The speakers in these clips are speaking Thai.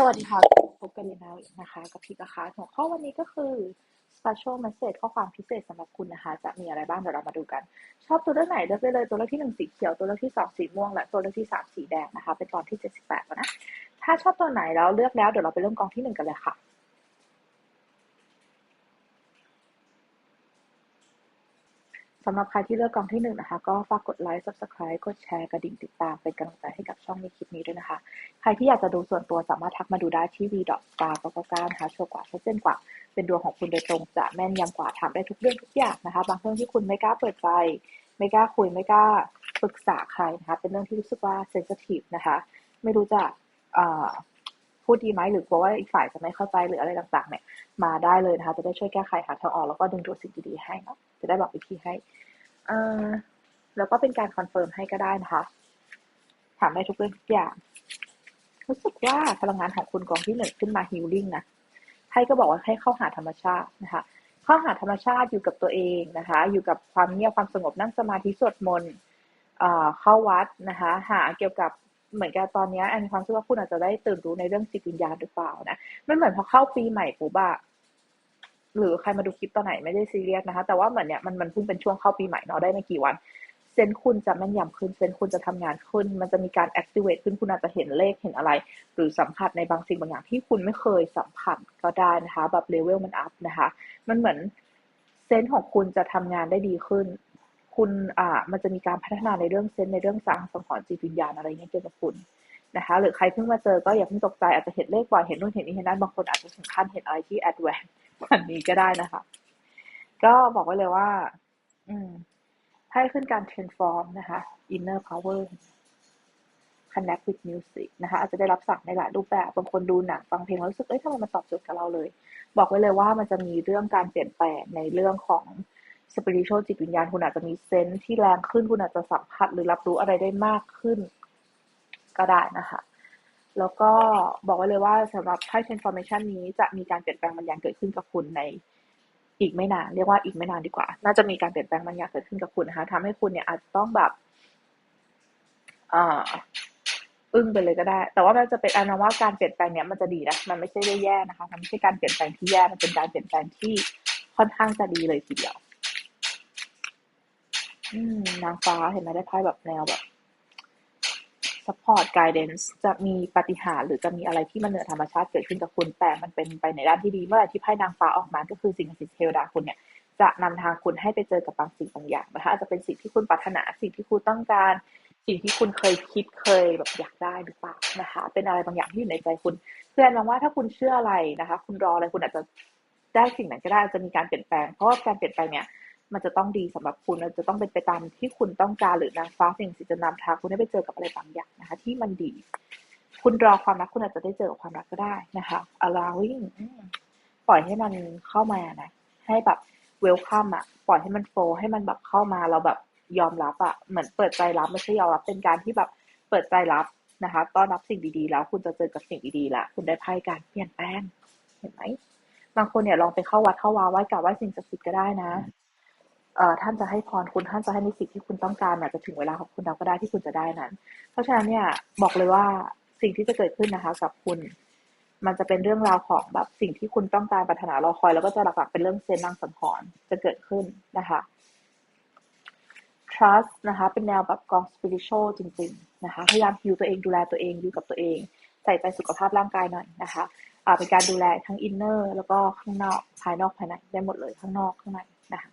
สวัสดีค่ะ พบกันอีกแล้วนะคะ กับพี่กะคะหัวข้อวันนี้ก็คือ special message ข้อความพิเศษสำหรับคุณนะคะ จะมีอะไรบ้างเดี๋ยวเรามาดูกัน ชอบตัวเลือกไหนเลือกได้เลย ตัวเลือกที่หนึ่งสีเขียว ตัวเลือกที่สองสีม่วง และตัวเลือกที่สามสีแดงนะคะ เป็นตอนที่เจ็ดสิบแปดแล้วนะ ถ้าชอบตัวไหนแล้วเลือกแล้วเดี๋ยวเราไปเริ่มกองที่หนึ่งกันเลยค่ะำหรับใครที่เลือกกองที่หนึ่งนะคะ ก็ฝากกดไลค์ subscribe กดแชร์กระดิ่งติดตามเป็นกำลังใจให้กับช่องในคลิปนี้ด้วยนะคะ ใครที่อยากจะดูส่วนตัวสามารถทักมาดูได้ที่ v s t a r 999 นะคะชัวร์กว่าชัดเจนกว่า เป็นดวงของคุณโดยตรงจะแม่นยำกว่าถามได้ทุกเรื่องทุกอย่างนะคะ บางเรื่องที่คุณไม่กล้าเปิดใจไม่กล้าคุยไม่กล้าปรึกษาใครนะคะ เป็นเรื่องที่รู้สึกว่าเซนซิทีฟนะคะ ไม่รู้จะ พูดดีไหมหรือกลัวว่าอีกฝ่ายจะไม่เข้าใจหรืออะไรต่างๆเนี่ยมาได้เลยนะคะจะได้ช่วยแก้ไขหาทางออกแล้วก็ดึงดูดสิ่งดีๆให้เนาะจะได้บอกวิธีให้อ่าแล้วก็เป็นการคอนเฟิร์มให้ก็ได้นะคะถามได้ทุกเรื่องทุกอย่างรู้สึกว่าพลังงานของคุณกองที่หนึ่งขึ้นมาฮิลลิ่งนะไพ่ก็บอกว่าให้เข้าหาธรรมชาตินะคะเข้าหาธรรมชาติอยู่กับตัวเองนะคะ อยู่กับความเงียบความสงบนั่งสมาธิสวดมนต์เข้าวัดนะคะ หาเกี่ยวกับ เหมือนกับตอนนี้อันความรู้สึกว่าคุณอาจจะได้ตื่นรู้ในเรื่องจิตวิญญาณหรือเปล่านะมันเหมือนพอเข้าปีใหม่ปุ๊บอะหรือใครมาดูคลิปตอนไหนไม่ได้ซีเรียสนะคะ แต่ว่าเหมือนเนี้ยมันมันเพิ่งเป็นช่วงเข้าปีใหม่เนาะได้ไม่กี่วันเซนคุณจะแม่นยำขึ้นเซนคุณจะทำงานขึ้น มันจะมีการ activate ขึ้นคุณอาจจะเห็นเลขเห็นอะไร หรือสัมผัสในบางสิ่งบางอย่างที่คุณไม่เคยสัมผัสก็ได้นะคะ แบบเลเวลมันอัพนะคะ มันเหมือนเซนของคุณจะทำงานได้ดีขึ้น คุณอ่ามันจะมีการพัฒนาในเรื่องเซนในเรื่องสางสังหรจิตวิญญาณอะไรเงี้ยเกี่ยวกับคุณนะคะ หรือใครเพิ่งมาเจอก็อย่าเพิ่งตกใจอาจจะเห็นเลขบ่อยเห็นนู่นเห็นนี่เห็นนั่นบางคนอาจจะถึงขั้นเห็นอะไรที่แอดแวนกวันนี้ก็ได้นะคะ ก็บอกไว้เลยว่า อืม ให้ขึ้นการ transform นะคะ inner power connect with music นะคะอาจจะได้รับสั่งในหลายรูปแบบบางคนดูหนังฟังเพลงแล้วรู้สึกเอ้ยทำไมมันตอบโจทย์กับเราเลย บอกไว้เลยว่ามันจะมีเรื่องการเปลี่ยนแปลงในเรื่องของ spiritual จิตวิญญาณคุณอาจจะมีเซนส์ที่แรงขึ้นคุณอาจจะสัมผัสหรือรับรู้อะไรได้มากขึ้นก็ได้นะคะ แล้วก็บอกไว้เลยว่าสำหรับไพ่ transformation นี้จะมีการเปลี่ยนแปลงบางอย่างเกิดขึ้นกับคุณในอีกไม่นาน เรียกว่าอีกไม่นานดีกว่า น่าจะมีการเปลี่ยนแปลงบางอย่างเกิดขึ้นกับคุณนะคะทำให้คุณเนี่ยอาจจะต้องแบบอึ้งไปเลยก็ได้ แต่ว่ามันจะเป็นอันว่าการเปลี่ยนแปลงเนี้ยมันจะดีนะ มันไม่ใช่ได้แย่นะคะ มันไม่ใช่การเปลี่ยนแปลงที่แย่ มันเป็นการเปลี่ยนแปลงที่ค่อนข้างจะดีเลยทีเดียว อืมนางฟ้าเห็นไหมได้ไพ่แบบแนวแบบ support guidance จะมีปฏิหารหรือจะมีอะไรที่มันเหนือธรรมชาติเกิดขึ้นกับคุณ แต่มันเป็นไปในด้านที่ดีเมื่อไหร่ที่ไพ่นางฟ้าออกมาก็คือสิ่งศักดิ์สิทธิ์เทวดาคุณเนี่ยจะนำทางคุณให้ไปเจอกับบางสิ่งบางอย่างนะคะอาจจะเป็นสิ่งที่คุณปรารถนาสิ่งที่คุณต้องการ สิ่งที่คุณเคยคิดเคยแบบอยากได้หรือเปล่านะคะ เป็นอะไรบางอย่างที่อยู่ในใจคุณ เพื่อนมองว่าถ้าคุณเชื่ออะไรนะคะ คุณรออะไรคุณอาจจะได้สิ่งนั้นก็ได้จะมีการเปลี่ยนแปลงเพราะการเปลี่ยนแปลงเนี่ย มันจะต้องดีสำหรับคุณมันจะต้องเป็นไปตามที่คุณต้องการหรือนางฟ้าสิ่งสิจะนำทางคุณให้ไปเจอกับอะไรบางอย่างนะคะ ที่มันดี คุณรอความรักคุณอาจจะได้เจอความรักก็ได้นะคะ allowing ปล่อยให้มันเข้ามานะให้แบบเวลคัมอะปล่อยให้มันโฟให้มันแบบเข้ามาเราแบบยอมรับอะเหมือนเปิดใจรับไม่ใช่ยอมรับเป็นการที่แบบเปิดใจรับนะคะต้อนรับสิ่งดีๆ แล้วคุณจะเจอกับสิ่งดีๆละคุณได้ไพ่การเปลี่ยนแปลงเห็นไหมบางคนเนี่ยลองไปเข้าวัดเข้าวาไหว้กราบไหว้สิ่งศักดิ์สิทธิ์ก็ได้นะ ท่านจะให้พรคุณท่านจะให้ในสิ่งที่คุณต้องการเนี่ยจะถึงเวลาของคุณแล้วก็ได้ที่คุณจะได้นั้น เพราะฉะนั้นเนี่ยบอกเลยว่าสิ่งที่จะเกิดขึ้นนะคะ กับคุณ มันจะเป็นเรื่องราวของแบบสิ่งที่คุณต้องการปรารถนารอคอย แล้วก็จะหลักๆเป็นเรื่องเซนนังสังหรณ์จะเกิดขึ้นนะคะ trust นะคะ เป็นแนวแบบกอง spiritual จริง ๆ นะคะ พยายามฮิวตัวเองดูแลตัวเองอยู่กับตัวเอง ใส่ใจสุขภาพร่างกายหน่อยนะคะอ่าเป็นการดูแลทั้ง inner แล้วก็ข้างนอกภายนอกภายในได้หมดเลยข้างนอกข้างในนะคะ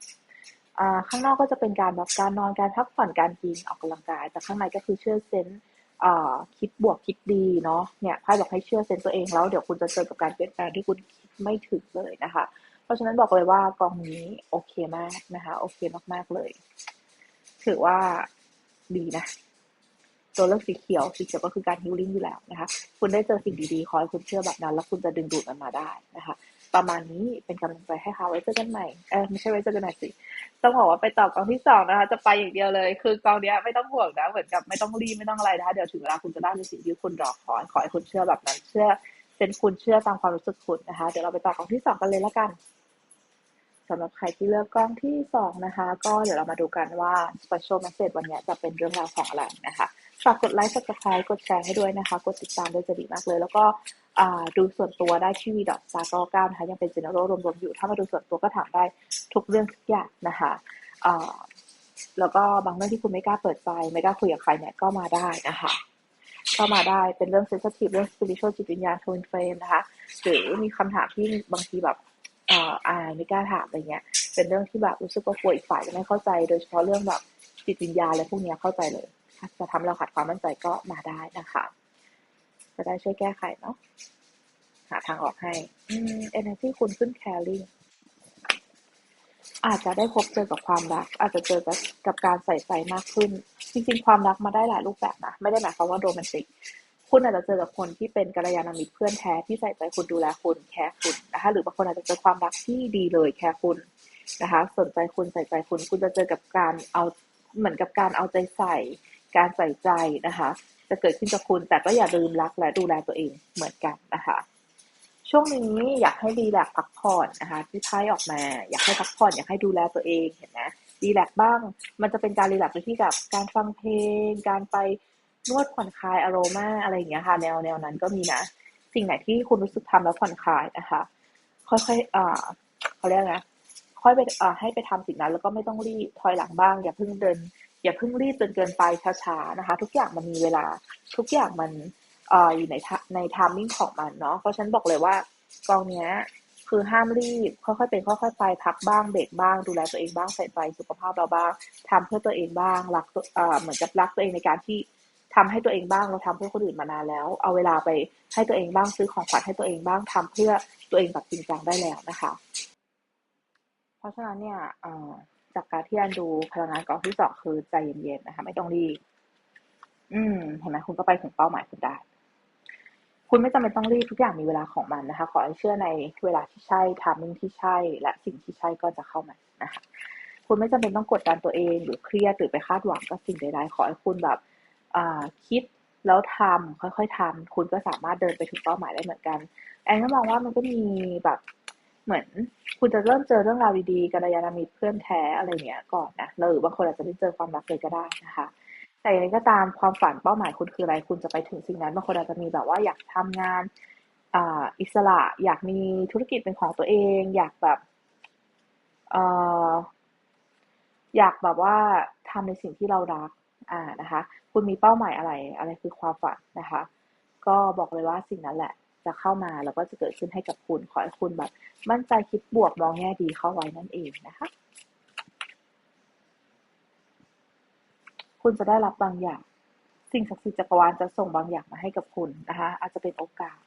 ข้างนอกก็จะเป็นการแบบการนอนการพักผ่อนการกินออกกำลังกาย แต่ข้างในก็คือเชื่อเซนต์คิดบวกคิดดีเนาะเนี่ยไพ่บอกให้เชื่อเซนต์ตัวเองแล้วเดี๋ยวคุณจะเจอกับการเปลี่ยนแปลงที่คุณคิดไม่ถึงเลยนะคะ เพราะฉะนั้นบอกเลยว่ากองนี้โอเคมากนะคะ โอเคมากๆเลย ถือว่าดีนะตัวเลือกสีเขียวสีเขียวก็คือการฮิลลิ่งอยู่แล้วนะคะ คุณได้เจอสิ่งดีๆ ขอให้คุณเชื่อแบบนั้น แล้วคุณจะดึงดูดมันมาได้นะคะ ประมาณนี้เป็นกำลังใจให้ค่ะไว้เจอกันใหม่เออไม่ใช่ไว้เจอกันใหม่สิต้องบอกว่าไปต่อกองที่สองนะคะ จะไปอย่างเดียวเลย คือกองเนี้ยไม่ต้องห่วงนะเหมือนกับไม่ต้องรีบไม่ต้องอะไรนะคะเดี๋ยวถึงเวลาคุณจะได้ในสิ่งที่คุณรอคอยขอให้คุณเชื่อแบบนั้น เชื่อเป็นคุณเชื่อตามความรู้สึกคุณนะคะ เดี๋ยวเราไปต่อกองที่สองกันเลยละกันสำหรับใครที่เลือกกล้องที่สองนะคะ ก็เดี๋ยวเรามาดูกันว่า special message วันนี้จะเป็นเรื่องราวของอะไรนะคะฝากกดไลค์กด subscribe กดแชร์ให้ด้วยนะคะ กดติดตามด้วยจะดีมากเลย แล้วก็ ดูส่วนตัวได้ที่วีดอทซาร์ก้านะคะยังเป็น general รวมๆอยู่ ถ้ามาดูส่วนตัวก็ถามได้ทุกเรื่องทุกอย่างนะคะแล้วก็บางเรื่องที่คุณไม่กล้าเปิดใจ ไม่กล้าคุยกับใครเนี่ยก็มาได้นะคะก็มาได้เป็นเรื่องเซนซิทีฟเรื่องสปิริตชวลจิตวิญญาณทวินเฟรมนะคะหรือมีคำถามที่บางทีแบบอ่ายไม่กล้าถามอะไรเงี้ย เป็นเรื่องที่แบบรู้สึกว่ากลัวอีกฝ่ายจะไม่เข้าใจ โดยเฉพาะเรื่องแบบจิตวิญญาณอะไรพวกนี้เข้าใจเลย จะทำเราขาดความมั่นใจก็มาได้นะคะ จะได้ช่วยแก้ไขเนาะหาทางออกให้อืม energy คุณขึ้น caring อาจจะได้พบเจอกับความรัก อาจจะเจอกับกับการใส่ใจมากขึ้น จริงๆ ความรักมาได้หลายรูปแบบนะ ไม่ได้หมายความว่าโรแมนติก คุณอาจจะเจอกับคนที่เป็นกัลยาณมิตรเพื่อนแท้ที่ใส่ใจคุณดูแลคุณแคร์คุณนะคะ หรือบางคนอาจจะเจอความรักที่ดีเลยแคร์คุณนะคะ สนใจคุณใส่ใจคุณ คุณจะเจอกับการเอาเหมือนกับการเอาใจใส่ การใส่ใจนะคะ จะเกิดขึ้นกับคุณ แต่ก็อย่าลืมรักและดูแลตัวเองเหมือนกันนะคะช่วงนี้อยากให้ดีแลกพักผ่อนนะคะที่ไพ่ออกมา อยากให้พักผ่อนอยากให้ดูแลตัวเองเห็นไหมดีแลกบ้าง มันจะเป็นการรีแลกซ์ที่กับการฟังเพลง การไปนวดผ่อนคลายอารมาอะไรอย่างเงี้ยค่ะ แนวแนวนั้นก็มีนะ สิ่งไหนที่คุณรู้สึกทำแล้วผ่อนคลายนะคะ ค่อยๆอ่าเขาเรียกนะค่อยไปอ่าให้ไปทำสิ่งนั้น แล้วก็ไม่ต้องรีบถอยหลังบ้าง อย่าเพิ่งเดิน อย่าเพิ่งรีบจนเกินไปช้าๆนะคะ ทุกอย่างมันมีเวลา ทุกอย่างมันอยู่ในในทามมิ่งของมันเนาะเพราะฉันบอกเลยว่ากองเนี้ยคือห้ามรีบค่อยๆเป็นค่อยๆไปพักบ้างเบรกบ้างดูแลตัวเองบ้างใส่ใจสุขภาพเราบ้างทำเพื่อตัวเองบ้างรักเหมือนกับรักตัวเองในการที่ทำให้ตัวเองบ้างเราทำเพื่อคนอื่นมานานแล้ว เอาเวลาไปให้ตัวเองบ้างซื้อของขวัญให้ตัวเองบ้างทำเพื่อตัวเองแบบจริงจังได้แล้วนะคะ เพราะฉะนั้นเนี่ย จากการที่อันดูพลังงานกองที่สองคือใจเย็นๆนะคะ ไม่ต้องรีบอืมเห็นไหมคุณก็ไปถึงเป้าหมายคุณได้ คุณไม่จำเป็นต้องรีบทุกอย่างมีเวลาของมันนะคะ ขอให้เชื่อในเวลาที่ใช่ทามมิ่งที่ใช่ และสิ่งที่ใช่ก็จะเข้ามานะคะ คุณไม่จำเป็นต้องกดดันตัวเองหรือเครียดหรือไปคาดหวังกับสิ่งใดๆขอให้คุณแบบคิดแล้วทำค่อยๆทำคุณก็สามารถเดินไปถึงเป้าหมายได้เหมือนกัน แอนก็มองว่ามันก็มีแบบ เหมือนคุณจะเริ่มเจอเรื่องราวดีๆกัลยาณมิตรเพื่อนแท้อะไรเนี้ยก่อนนะหรือบางคนอาจจะไม่เจอความรักเลยก็ได้นะคะ แต่อย่างไรก็ตามความฝันเป้าหมายคุณคืออะไร คุณจะไปถึงสิ่งนั้นบางคนอาจจะมีแบบว่าอยากทำงานอิสระอยากมีธุรกิจเป็นของตัวเอง อยากแบบออยากแบบว่าทำในสิ่งที่เรารักอ่านะคะ คุณมีเป้าหมายอะไร อะไรคือความฝันนะคะ ก็บอกเลยว่าสิ่งนั้นแหละ จะเข้ามาแล้วก็จะเกิดขึ้นให้กับคุณ ขอให้คุณแบบมั่นใจคิดบวกมองแง่ดีเข้าไว้นั่นเองนะคะ คุณจะได้รับบางอย่าง สิ่งศักดิ์สิทธิ์จักรวาลจะส่งบางอย่างมาให้กับคุณนะคะ อาจจะเป็นโอกาส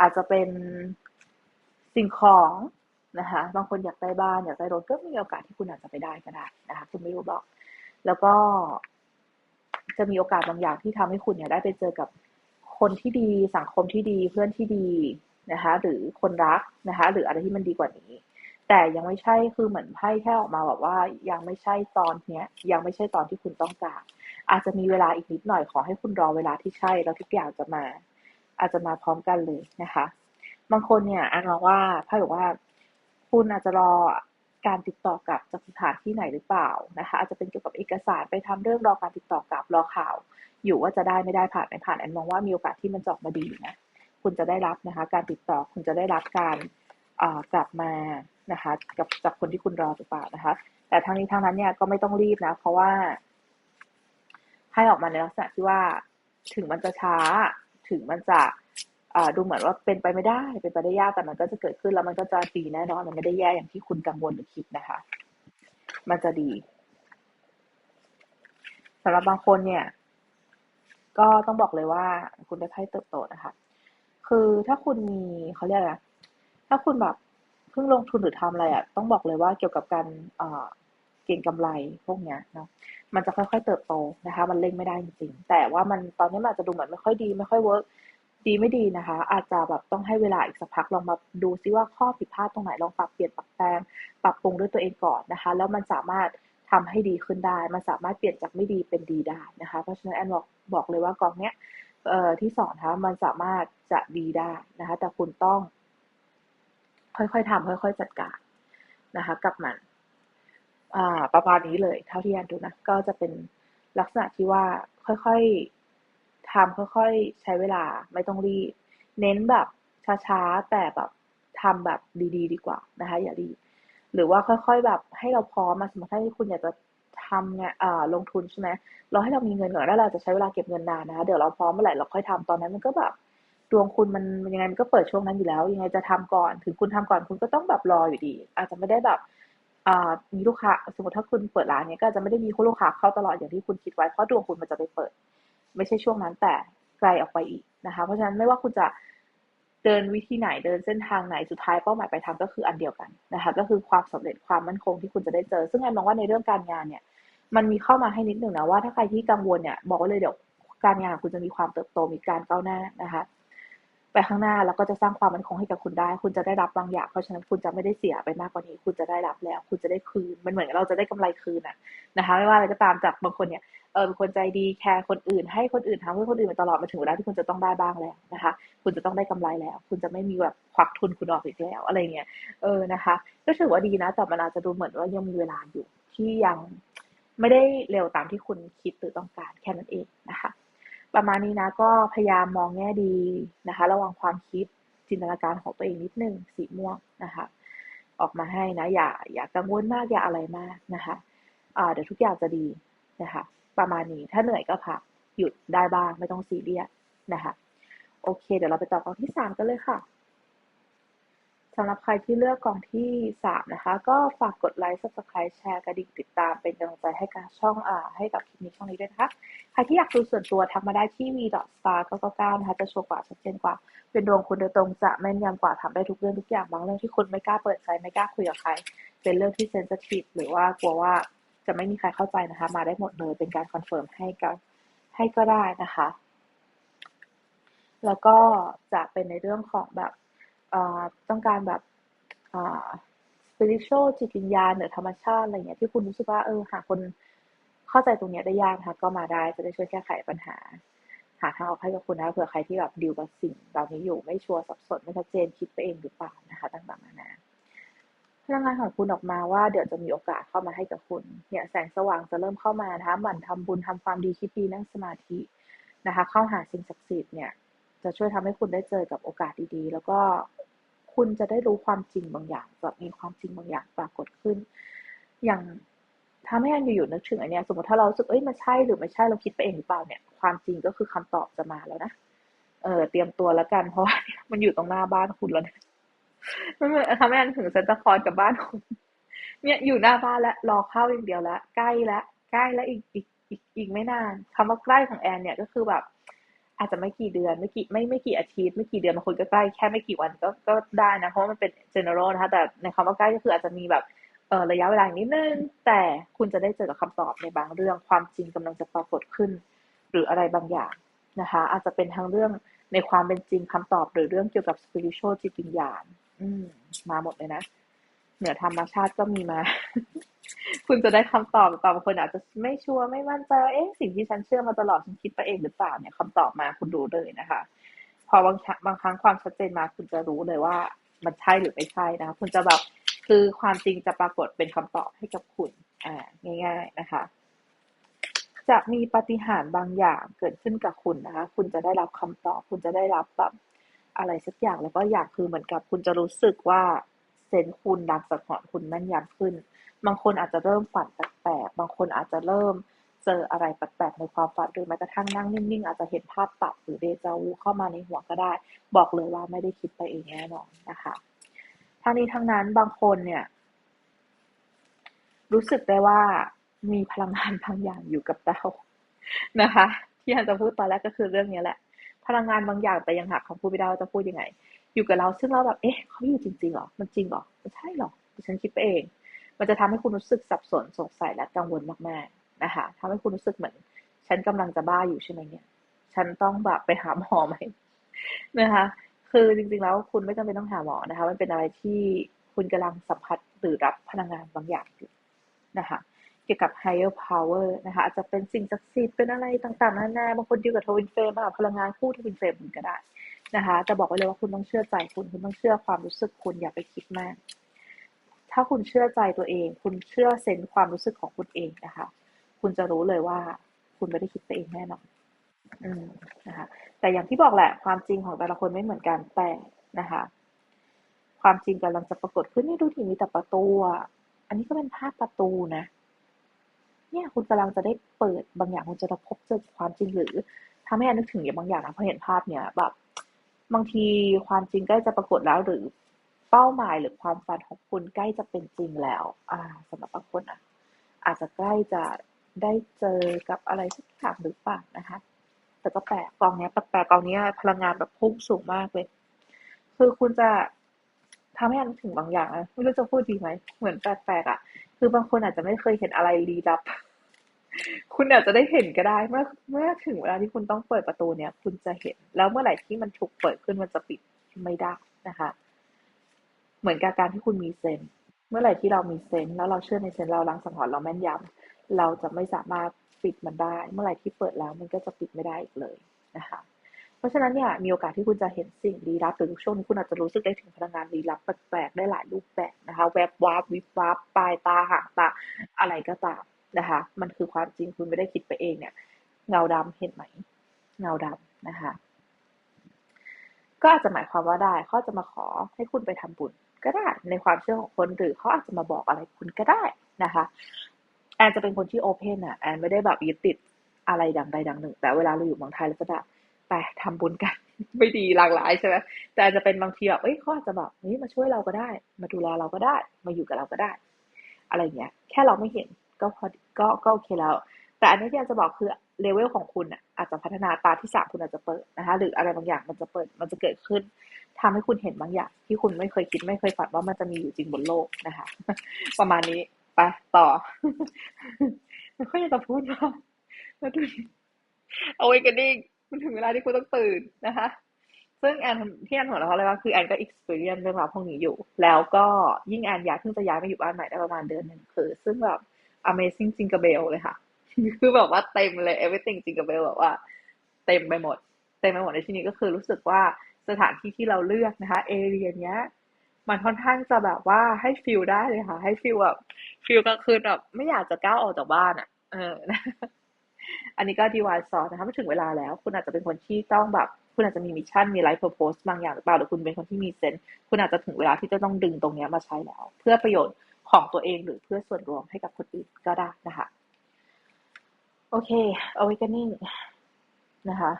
อาจจะเป็นสิ่งของนะคะ บางคนอยากได้บ้านอยากได้รถก็มีโอกาสที่คุณอาจจะไปได้ก็ได้นะคะ คุณไม่รู้บอก แล้วก็จะมีโอกาสบางอย่างที่ทำให้คุณเนี่ยได้ไปเจอกับ คนที่ดีสังคมที่ดีเพื่อนที่ดีนะคะ หรือคนรักนะคะ หรืออะไรที่มันดีกว่านี้ แต่ยังไม่ใช่คือเหมือนไพ่แค่ออกมาแบบว่ายังไม่ใช่ตอนเนี้ย ยังไม่ใช่ตอนที่คุณต้องการอาจจะมีเวลาอีกนิดหน่อยขอให้คุณรอเวลาที่ใช่แล้วทุกอย่างจะมา อาจจะมาพร้อมกันเลยนะคะ บางคนเนี่ยอันบอกว่าไพ่บอกว่า คุณอาจจะรอ การติดต่อกลับจากสถานที่ไหนหรือเปล่านะคะ อาจจะเป็นเกี่ยวกับเอกสารไปทำเรื่องรอการติดต่อกลับรอข่าว อยู่ว่าจะได้ไม่ได้ผ่านไม่ผ่านแอนมองว่ามีโอกาสที่มันจอกมาดีนะคุณจะได้รับนะคะ การติดต่อคุณจะได้รับการกลับมานะคะกับจากคนที่คุณรอหรือเปล่านะคะ แต่ทั้งนี้ทั้งนั้นเนี่ยก็ไม่ต้องรีบนะ เพราะว่า ให้ออกมาในลักษณะที่ว่า ถึงมันจะช้า ถึงมันจะ ดูเหมือนว่าเป็นไปไม่ได้ เป็นไปได้ยากแต่มันก็จะเกิดขึ้นแล้วมันก็จะดีแน่นอนมันไม่ได้แย่อย่างที่คุณกังวลหรือคิดนะคะ มันจะดีสำหรับบางคนเนี่ย ก็ต้องบอกเลยว่า คุณได้ไพ่เติบโตนะคะ คือถ้าคุณมีเขาเรียกอะไรถ้าคุณแบบเพิ่งลงทุนหรือทำอะไรอะ ต้องบอกเลยว่าเกี่ยวกับการเก็งกำไรพวกเนี้ยเนาะมันจะค่อยๆเติบโตนะคะ มันเล่งไม่ได้จริงๆแต่ว่ามันตอนนี้มันจะดูเหมือนไม่ค่อยดีไม่ค่อยเวิร์ก ดีไม่ดีนะคะ อาจจะแบบต้องให้เวลาอีกสักพักลองมาดูซิว่าข้อผิดพลาดตรงไหนลองปรับเปลี่ยนปรับแปลงปรับปรุงด้วยตัวเองก่อนนะคะ แล้วมันสามารถทำให้ดีขึ้นได้ มันสามารถเปลี่ยนจากไม่ดีเป็นดีได้นะคะ เพราะฉะนั้นแอนบอกบอกเลยว่ากองเนี้ยเอ่อที่สอนนะคะมันสามารถจะดีได้นะคะ แต่คุณต้อง ค่อยๆทำค่อย ๆ จัดการนะคะ กับมันอ่าประมาณนี้เลย เท่าที่แอนดูนะก็จะเป็นลักษณะที่ว่าค่อยๆ ทำค่อยๆ ใช้เวลาไม่ต้องรีบ เน้นแบบช้าๆ แต่แบบทำแบบดีๆ ดีกว่านะคะ อย่ารีบหรือว่าค่อยๆ แบบให้เราพร้อมมาสมมติถ้าคุณอยากจะทำเนี่ยลงทุนใช่ไหมเราให้เรามีเงินก่อนแล้วเราจะใช้เวลาเก็บเงินนานนะคะเดี๋ยวเราพร้อมเมื่อไหร่เราค่อยทำตอนนั้นมันก็แบบดวงคุณมันยังไงมันก็เปิดช่วงนั้นอยู่แล้ว ยังไงจะทำก่อนถึงคุณทำก่อนคุณก็ต้องแบบรออยู่ดี อาจจะไม่ได้แบบมีลูกค้าสมมติถ้าคุณเปิดร้านเนี้ยก็จะไม่ได้มีลูกค้าเข้าตลอดอย่างที่คุณคิดไว้เพราะดวงคุณมันจะไปเปิด ไม่ใช่ช่วงนั้นแต่ไกลออกไปอีกนะคะ เพราะฉะนั้นไม่ว่าคุณจะเดินวิธีไหนเดินเส้นทางไหนสุดท้ายเป้าหมายปลายทางก็คืออันเดียวกันนะคะ ก็คือความสำเร็จความมั่นคงที่คุณจะได้เจอ ซึ่งไอ้มองว่าในเรื่องการงานเนี่ย มันมีเข้ามาให้นิดหนึ่งนะว่าถ้าใครที่กังวลเนี่ยบอกเลยเดี๋ยวการงานคุณจะมีความเติบโตมีการก้าวหน้านะคะไปข้างหน้าแล้วก็จะสร้างความมั่นคงให้กับคุณได้ คุณจะได้รับบางอย่าง เพราะฉะนั้นคุณจะไม่ได้เสียไปมากกว่านี้ คุณจะได้รับแล้ว คุณจะได้คืน มันเหมือนเราจะได้กำไรคืนอะนะคะ ไม่ว่าอะไรก็ตามจากบางคนเนี่ย เออเป็นคนใจดีแคร์คนอื่น ให้คนอื่นทำให้คนอื่นมาตลอดมาถึงเวลาที่คุณจะต้องได้บ้างแล้วนะคะ คุณจะต้องได้กำไรแล้ว คุณจะไม่มีแบบควักทุนคุณออกอีกแล้วอะไรเงี้ยเออนะคะ ก็ถือว่าดีนะแต่มันอาจจะดูเหมือนว่ายังมีเวลาอยู่ที่ยังไม่ได้เร็วตามที่คุณคิดหรือต้องการแค่นั้นเองนะคะ ประมาณนี้นะก็พยายามมองแง่ดีนะคะ ระวังความคิดจินตนาการของตัวเองนิดนึงสีม่วงนะคะออกมาให้นะอย่าอย่ากังวลมากอย่าอะไรมากนะคะเดี๋ยวทุกอย่างจะดีนะคะ ประมาณนี้ ถ้าเหนื่อยก็พักหยุดได้บ้างไม่ต้องซีเรียสนะคะโอเค เดี๋ยวเราไปต่อกองที่สามกันเลยค่ะสำหรับใครที่เลือกกล่องที่สามนะคะ ก็ฝากกดไลค์ subscribe แชร์กระดิ่งติดตามเป็นกำลังใจให้กับช่องอ่าให้กับคลิปนี้ช่องนี้ด้วยนะคะใครที่อยากดูส่วนตัวทักมาได้ที่ v star 999นะคะจะโชว์กว่าชัดเจนกว่า เป็นดวงคุณโดยตรงจะแม่นยำกว่าทำได้ทุกเรื่องทุกอย่างบางเรื่องที่คุณไม่กล้าเปิดใจไม่กล้าคุยกับใคร เป็นเรื่องที่เซนซิทีฟหรือว่ากลัวว่า จะไม่มีใครเข้าใจนะคะ มาได้หมดเลยเป็นการคอนเฟิร์มให้กับให้ก็ได้นะคะ แล้วก็จะเป็นในเรื่องของแบบต้องการแบบอ่า spiritual จิตวิญญาณหรือธรรมชาติอะไรเงี้ยที่คุณรู้สึกว่าเออหาคนเข้าใจตรงนี้ได้ยากนะคะก็มาได้จะได้ช่วยแก้ไขปัญหา หาทางออกให้กับคุณนะเผื่อใครที่แบบดิวกับสิ่งเหล่านี้อยู่ไม่ชัวร์สับสนไม่ชัดเจนคิดไปเองหรือเปล่านะคะต่างๆนานา พลังงานของคุณออกมาว่าเดี๋ยวจะมีโอกาสเข้ามาให้กับคุณ เนี่ยแสงสว่างจะเริ่มเข้ามานะคะหมั่นทำบุญทำความดีคิดดีนั่งสมาธินะคะ เข้าหาสิ่งศักดิ์สิทธิ์เนี่ย จะช่วยทำให้คุณได้เจอกับโอกาสดีๆ แล้วก็คุณจะได้รู้ความจริงบางอย่างจะมีความจริงบางอย่างปรากฏขึ้น อย่างถ้าไม่อันอยู่ๆนึกถึงอันเนี้ยสมมติถ้าเราสึกเอ้ยมันใช่หรือไม่ใช่เราคิดไปเองหรือเปล่าเนี่ย ความจริงก็คือคำตอบจะมาแล้วนะเออเตรียมตัวแล้วกันเพราะว่ามันอยู่ตรงหน้าบ้านคุณแล้วนะ มันทำให้อันถึงเซนต์คอร์กับบ้านคุณเนี่ยอยู่หน้าบ้านแล้วรอเข้าอย่างเดียวแล้วใกล้แล้วใกล้แล้วอีกอีกอีกอีกไม่นานคำว่าใกล้ของแอนเนี่ยก็คือแบบ อาจจะไม่กี่เดือนไม่กี่ไม่ไม่กี่อาทิตย์ไม่กี่เดือนบางคนก็ใกล้แค่ไม่กี่วันก็ก็ได้นะเพราะมันเป็น general นะคะแต่ในคำว่าใกล้ก็คืออาจจะมีแบบเออระยะเวลานิดนึง แต่คุณจะได้เจอกับคำตอบในบางเรื่องความจริงกำลังจะปรากฏขึ้น หรืออะไรบางอย่างนะคะ อาจจะเป็นทั้งเรื่องในความเป็นจริงคำตอบหรือเรื่องเกี่ยวกับ spiritual จิตวิญญาณ อืม มาหมดเลยนะ เหนือธรรมชาติก็มีมา คุณจะได้คำตอบต่อบางคนอาจจะไม่ชัวร์ไม่มั่นใจเอ๊ะสิ่งที่ฉันเชื่อมาตลอดฉันคิดไปเองหรือเปล่าเนี่ยคำตอบมาคุณรู้เลยนะคะ พอบางบางครั้งความชัดเจนมาคุณจะรู้เลยว่า มันใช่หรือไม่ใช่นะคะคุณจะแบบคือความจริงจะปรากฏเป็นคำตอบให้กับคุณ อ่า ง่าย ๆ นะคะ จะมีปฏิหารบางอย่างเกิดขึ้นกับคุณนะคะ คุณจะได้รับคำตอบ คุณจะได้รับแบบ อะไรสักอย่างแล้วก็อยากคือเหมือนกับคุณจะรู้สึกว่าเซนคุณดังสะท้อนคุณแม่นยำขึ้น บางคนอาจจะเริ่มฝันแปลกๆบางคนอาจจะเริ่มเจออะไรแปลกๆในความฝันหรือแม้กระทั่งนั่งนิ่งๆ อาจจะเห็นภาพตัดหรือเดจาวูเข้ามาในหัวก็ได้ บอกเลยว่าไม่ได้คิดไปเองแน่นอนนะคะทั้งนี้ทั้งนั้นบางคนเนี่ย รู้สึกได้ว่ามีพลังงานบางอย่างอยู่กับเรานะคะ ที่อาจจะพูดตอนแรกก็คือเรื่องนี้แหละ พลังงานบางอย่างแต่ยังหาคำพูดไม่ได้ว่าจะพูดยังไง อยู่กับเราซึ่งเราแบบเอ๊ะเขาอยู่จริงๆหรอมันจริงหรอมันใช่หรอฉันคิดไปเอง มันจะทำให้คุณรู้สึกสับสนสงสัยและกังวลมากๆนะคะทำให้คุณรู้สึกเหมือน ฉันกำลังจะบ้าอยู่ใช่ไหมเนี่ย ฉันต้องแบบไปหาหมอไหมนะคะคือจริงๆแล้วคุณไม่จำเป็นต้องหาหมอนะคะ มันเป็นอะไรที่คุณกำลังสัมผัสหรือรับพลังงานบางอย่างอยู่นะคะ กี่ยวกับ higher power นะคะอาจจะเป็นสิ่งศักดิ์สิทธิ์เป็นอะไรต่างๆนานาบางคนดีกับทวินเฟรมพลังงานคู่ทวินเฟรมก็ได้นะคะจะบอกไว้เลยว่าคุณต้องเชื่อใจคุณคุณต้องเชื่อความรู้สึกคุณอย่าไปคิดมาก ถ้าคุณเชื่อใจตัวเอง คุณเชื่อเซนความรู้สึกของคุณเองนะคะ คุณจะรู้เลยว่า คุณไม่ได้คิดไปเองแน่นอนอืมนะคะแต่อย่างที่บอกแหละความจริงของแต่ละคนไม่เหมือนกันแต่นะคะ ความจริงกำลังจะปรากฏขึ้นนี่ดูทีมีแต่ประตูอันนี้ก็เป็นภาพประตูนะ เนี่ยคุณกำลังจะได้เปิดบางอย่างคุณจะพบเจอความจริงหรือทำให้อันนึกถึงอย่างบางอย่างนะพอเห็นภาพเนี่ยแบบบางทีความจริงใกล้จะปรากฏแล้วหรือเป้าหมายหรือความฝันของคุณใกล้จะเป็นจริงแล้ว อ่าสำหรับบางคนอะ อาจจะใกล้จะได้เจอกับอะไรสักอย่างหรือเปล่านะคะ แต่ก็แปลกกองนี้แปลกกองนี้พลังงานแบบพุ่งสูงมากเลย คือคุณจะทำให้อันถึงบางอย่างนะไม่รู้จะพูดดีไหมเหมือนแปลกๆอะ คือบางคนอาจจะไม่เคยเห็นอะไรลี้ลับ คุณอาจจะได้เห็นก็ได้เมื่อเมื่อถึงเวลาที่คุณต้องเปิดประตูเนี่ย คุณจะเห็น แล้วเมื่อไหร่ที่มันถูกเปิดขึ้นมันจะปิดไม่ได้นะคะ เหมือนกับการที่คุณมีเซนเมื่อไหร่ที่เรามีเซนแล้วเราเชื่อในเซนเราลังสังหรณ์เราแม่นยำเราจะไม่สามารถปิดมันได้ เมื่อไหร่ที่เปิดแล้วมันก็จะปิดไม่ได้อีกเลยนะคะ เพราะฉะนั้นเนี่ยมีโอกาสที่คุณจะเห็นสิ่งลี้ลับหรือช่วงนี้คุณอาจจะรู้สึกได้ถึงพลังงานลี้ลับแปลกๆได้หลายรูปแบบนะคะ แวบวาบวิบวับปลายตาหางตาอะไรก็ตาม นะคะ มันคือความจริงคุณไม่ได้คิดไปเองเนี่ย เงาดำเห็นไหม เงาดำนะคะ ก็อาจจะหมายความว่าได้เขาจะมาขอให้คุณไปทำบุญก็ได้ในความเชื่อของคนหรือเขาอาจจะมาบอกอะไรคุณก็ได้นะคะแอนจะเป็นคนที่โอเพนอะแอนไม่ได้แบบยึดติดอะไรดังใดดังหนึ่ง แต่เวลาเราอยู่เมืองไทยเราก็จะไปทำบุญกัน ไม่ดีหลากหลายใช่ไหมแต่จะเป็นบางทีแบบเอ้ยเขาอาจจะแบบนี่มาช่วยเราก็ได้ มาดูแลเราก็ได้ มาอยู่กับเราก็ได้ อะไรเงี้ย แค่เราไม่เห็น ก็พอก็ก็โอเคแล้ว แต่อันนี้ที่อาจจะบอกคือเลเวลของคุณอะอาจจะพัฒนาตาที่สามคุณอาจจะเปิดนะคะหรืออะไรบางอย่างมันจะเปิดมันจะเกิดขึ้นทำให้คุณเห็นบางอย่าง ที่คุณไม่เคยคิดไม่เคยฝันว่ามันจะมีอยู่จริงบนโลกนะคะ ประมาณนี้ไปต่อไม่ค่อยอยากจะพูดว่าแล้วดูเอาไว้กันดิ้งมันถึงเวลาที่คุณต้องตื่นนะคะซึ่งแอนที่แอนหัวเราะเลยว่าคือแอนก็ experience เรื่องราวพวกนี้อยู่ แล้วก็ยิ่งแอนย้ายเพิ่งจะย้ายมาอยู่บ้านใหม่ได้ประมาณเดือนหนึ่งคือ ซึ่งแบบ amazing จิงก b เบลเลยค่ะ คือแบบว่าเต็มเลย everything จิงก b เบลแบบว่าเต็มไปหมด เต็มไปหมดในที่นี้ก็คือรู้สึกว่าสถานที่ที่เราเลือกนะคะเอเรียเนี้ยมันค่อนข้างจะแบบว่าให้ฟิลได้เลยค่ะ ให้ฟิลแบบฟิลกลางคืนแบบไม่อยากจะก้าวออกจากบ้านอะ เออ อันนี้ก็ดีวายซอนะคะไม่ถึงเวลาแล้ว คุณอาจจะเป็นคนที่ต้องแบบ คุณอาจจะมีมิชชั่นมีไลฟ์เพอร์โพสบางอย่างหรือเปล่าหรือคุณเป็นคนที่มีเซนคุณอาจจะถึงเวลาที่จะต้องดึงตรงนี้มาใช้แล้ว เพื่อประโยชน์ ของตัวเองหรือเพื่อส่วนรวมให้กับคนอื่นก็ได้นะคะ โอเค awakening นะคะ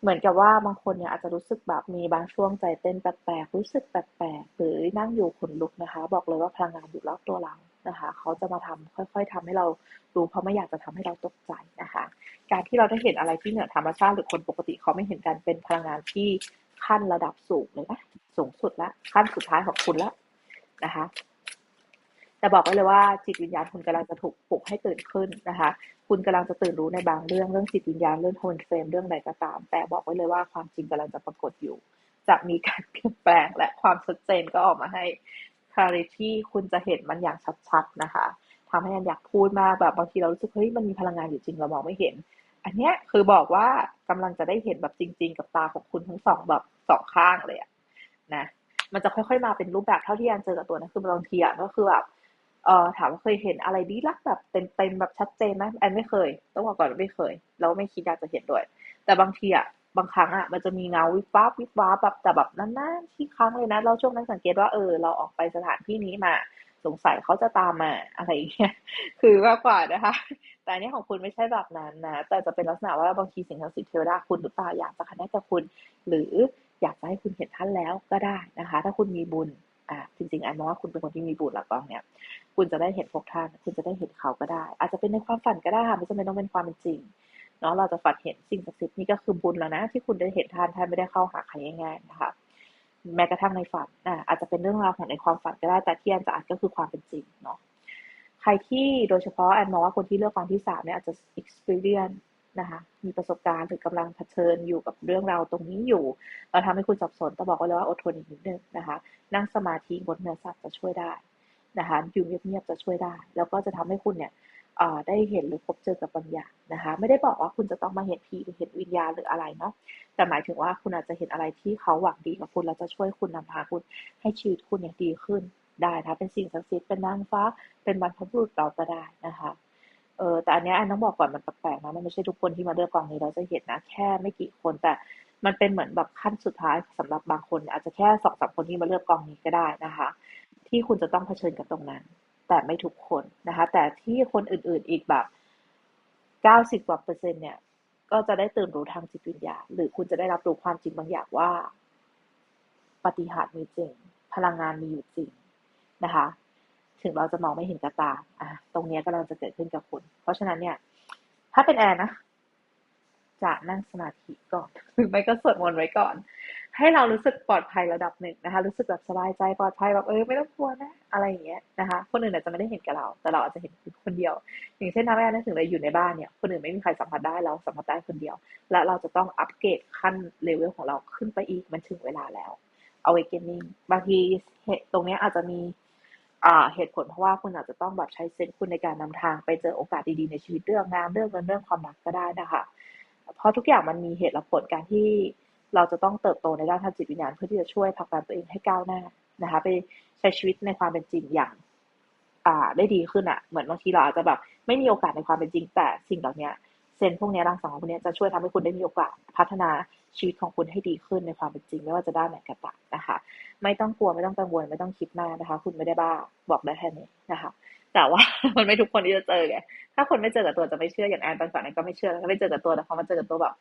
เหมือนกับว่าบางคนเนี่ยอาจจะรู้สึกแบบมีบางช่วงใจเต้นแปลกๆ รู้สึกแปลกๆ หรือนั่งอยู่ขนลุกนะคะ บอกเลยว่าพลังงานอยู่รอบตัวเรานะคะ เขาจะมาทำค่อย ๆทำให้เรารู้เพราะไม่อยากจะทำให้เราตกใจนะคะ การที่เราได้เห็นอะไรที่เหนือธรรมชาติหรือคนปกติเขาไม่เห็นกันเป็นพลังงานที่ขั้นระดับสูงเลยนะสูงสุดล้วขั้นสุดท้ายของคุณล้ว นะคะ แต่บอกไว้เลยว่าจิตวิญญาณคุณกำลังจะถูกปลุกให้ตื่นขึ้นนะคะ คุณกำลังจะตื่นรู้ในบางเรื่องเรื่องจิตวิญญาณเรื่องโทนเฟรมเรื่องใดก็ตาม แต่บอกไว้เลยว่าความจริงกำลังจะปรากฏอยู่ จะมีการเปลี่ยนแปลงและความชัดเจนก็ออกมาให้ clarity คุณจะเห็นมันอย่างชัดๆนะคะทำให้อันอยากพูดมากแบบบางทีเรารู้สึกเฮ้ยมันมีพลังงานอยู่จริงเรามองไม่เห็น อันเนี้ยคือบอกว่ากำลังจะได้เห็นแบบจริง ๆ กับตาของคุณทั้งสองแบบสองข้างเลยอะนะ มันจะค่อยๆมาเป็นรูปแบบเท่าที่อันเจอกับตัวนะคือบางทีอะก็คือแบบเอ่อถามว่าเคยเห็นอะไรดีลักแบบเต็มๆแบบชัดเจนไหมแอนไม่เคย ต้องบอกก่อนไม่เคย แล้วไม่คิดอยากจะเห็นด้วย แต่บางทีอะบางครั้งอะมันจะมีเงาวิบวับวิบวับแบบแต่แบบนานๆที่ครั้งเลยนะเราช่วงนั้นสังเกตว่าเออเราออกไปสถานที่นี้มาสงสัยเขาจะตามมาอะไรอย่างเงี้ยคือมากกว่านะคะ แต่อันนี้ของคุณไม่ใช่แบบนั้นนะ แต่จะเป็นลักษณะว่าบางทีสิ่งศักดิ์สิทธิ์เทวดาคุณหรือเปล่าอยากจะคณะกับคุณ หรือ อยากจะให้คุณเห็นท่านแล้วก็ได้นะคะ ถ้าคุณมีบุญอ่าจริงๆอันมองว่าคุณเป็นคนที่มีบุญหลักกองเนี่ยคุณจะได้เห็นพวกท่าน คุณจะได้เห็นเขาก็ได้ อาจจะเป็นในความฝันก็ได้ค่ะไม่จำเป็นต้องเป็นความเป็นจริงเนาะเราจะฝันเห็นสิ่งศักดิ์สิทธิ์นี่ก็คือบุญแล้วนะ ที่คุณได้เห็นท่านท่านไม่ได้เข้าหาใครง่ายๆนะคะแม้กระทั่งในฝันอ่าอาจจะเป็นเรื่องราวของในความฝันก็ได้แต่ที่อันจะอ่านก็คือความเป็นจริงเนาะใครที่โดยเฉพาะแอนมองว่าคนที่เลือกฟังที่สามเนี่ยอาจจะ experience นะคะ มีประสบการณ์หรือกำลังเผชิญอยู่กับเรื่องราวตรงนี้อยู่ เราทำให้คุณสับสนแต่บอกไว้เลยว่าอดทนอีกนิดนึงนะคะ นั่งสมาธิบนเนื้อสัตว์จะช่วยได้นะคะอยู่เงียบๆจะช่วยได้ แล้วก็จะทำให้คุณเนี่ยได้เห็นหรือพบเจอกับบางอย่างนะคะ ไม่ได้บอกว่าคุณจะต้องมาเห็นผีหรือเห็นวิญญาณหรืออะไรเนาะแต่หมายถึงว่าคุณอาจจะเห็นอะไรที่เขาหวังดีกับคุณแล้วจะช่วยคุณนำพาคุณให้ชีวิตคุณเนี่ยดีขึ้นได้นะเป็นสิ่งศักดิ์สิทธิ์เป็นนางฟ้าเป็นบรรพบุรุษเราก็ได้นะคะ เออแต่อันนี้อันต้องบอกก่อนมันแปลกๆนะมันไม่ใช่ทุกคนที่มาเลือกกองนี้เราจะเห็นนะแค่ไม่กี่คนแต่มันเป็นเหมือนแบบขั้นสุดท้ายสำหรับบางคน อาจจะแค่สองสามคนที่มาเลือกกองนี้ก็ได้นะคะ ที่คุณจะต้องเผชิญกับตรงนั้น แต่ไม่ทุกคนนะคะ แต่ที่คนอื่นๆอีกแบบเก้าสิบกว่าเปอร์เซ็นต์เนี่ย ก็จะได้ตื่นรู้ทางจิตวิญญาณหรือคุณจะได้รับรู้ความจริงบางอย่างว่า ปฏิหารมีจริง พลังงานมีอยู่จริงนะคะ ถึงเราจะมองไม่เห็นกระตาอะตรงนี้กำลังจะเกิดขึ้นกับคุณ เพราะฉะนั้นเนี่ย ถ้าเป็นแอนนะจะนั่งสมาธิก่อนหรือไม่ก็สวดมนต์ไว้ก่อน ให้เรารู้สึกปลอดภัยระดับหนึ่งนะคะ รู้สึกแบบสบายใจปลอดภัยแบบเออไม่ต้องกลัวนะอะไรอย่างเงี้ยนะคะ คนอื่นอาจจะไม่ได้เห็นกับเรา แต่เราอาจจะเห็นคนเดียว อย่างเช่นถ้าแม่นึกถึงเราอยู่ในบ้านเนี่ย คนอื่นไม่มีใครสัมผัสได้เราสัมผัสได้คนเดียว และเราจะต้องอัปเกรดขั้นเลเวลของเราขึ้นไปอีกมันถึงเวลาแล้ว awakening บางทีตรงนี้อาจจะมี เหตุผลเพราะว่าคุณอาจจะต้องแบบใช้เซนส์คุณในการนำทางไปเจอโอกาสดีๆในชีวิตเรื่องงานเรื่องเงินเรื่องความรักก็ได้นะคะเพราะทุกอย่างมันมีเหตุและผลการที่เราจะต้องเติบโตในด้านทางจิตวิญญาณเพื่อที่จะช่วยผลักดันตัวเองให้ก้าวหน้านะคะ ไปใช้ชีวิตในความเป็นจริงอย่างอ่าได้ดีขึ้นอะ่ะ เหมือนบางทีเราอาจจะแบบไม่มีโอกาสในความเป็นจริง แต่สิ่งเหล่านี้เซนพวกนี้รังสังพวกนี้จะช่วยทำให้คุณได้มีโอกาสพัฒนาชีวิตของคุณให้ดีขึ้นในความเป็นจริงไม่ว่าจะด้านไหนก็ตามนะคะ ไม่ต้องกลัวไม่ต้องกังวลไม่ต้องคิดมากนะคะ คุณไม่ได้บ้าบอกได้แค่นี้นะคะ แต่ว่ามันไม่ทุกคนที่จะเจอไงถ้าคนไม่เจอกับตัวจะไม่เชื่ออย่างแอนตอนก่อนนั้นก็ไม่เชื่อแล้วก็ไม่เจอกับตัวแต่พอมาเจอกับตัวแบบ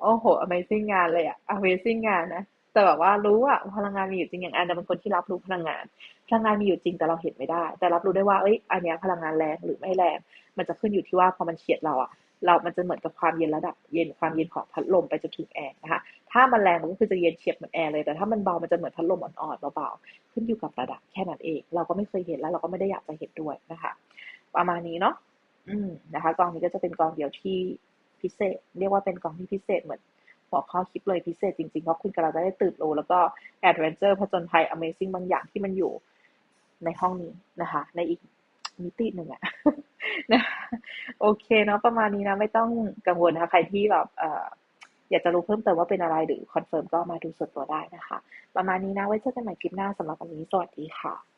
โอ้โห Amazing งานเลยอะ Amazing งานนะแต่แบบว่ารู้อะพลังงานมีอยู่จริงอย่างแอนจะเป็นคนที่รับรู้พลังงาน พลังงานมีอยู่จริงแต่เราเห็นไม่ได้ แต่รับรู้ได้ว่าเอ้ยอันนี้พลังงานแรงหรือไม่แรง มันจะขึ้นอยู่ที่ว่าพอมันเฉียดเราอะเรา มันจะเหมือนกับความเย็นระดับเย็นความเย็นของพัดลมไปจนถึงแอร์นะคะ ถ้ามันแรงมันก็คือจะเย็นเฉียบเหมือนแอร์เลย แต่ถ้ามันเบา มันจะเหมือนพัดลมอ่อนๆเบาๆ ขึ้นอยู่กับระดับแค่นั้นเอง เราก็ไม่เคยเห็นแล้วเราก็ไม่ได้อยากจะเห็นด้วยนะคะ ประมาณนี้เนาะ อืมนะคะ กองนี้ก็จะเป็นกองเดียวที่พิเศษ เรียกว่าเป็นกองที่พิเศษเหมือนหัวข้อคลิปเลยพิเศษจริงๆ เพราะคุณกำลังได้ตื่นรู้แล้วก็แอดเวนเจอร์ผจญภัย Amazing บางอย่างที่มันอยู่ในห้องนี้นะคะ ในอีกมิติหนึ่งอะนะโอเคเนาะประมาณนี้นะ ไม่ต้องกังวลนะคะใครที่แบบเอ่อ อยากจะรู้เพิ่มเติมว่าเป็นอะไรหรือคอนเฟิร์มก็มาดูส่วนตัวได้นะคะ ประมาณนี้นะไว้เจอกันใหม่คลิปหน้าสำหรับวันนี้สวัสดีค่ะ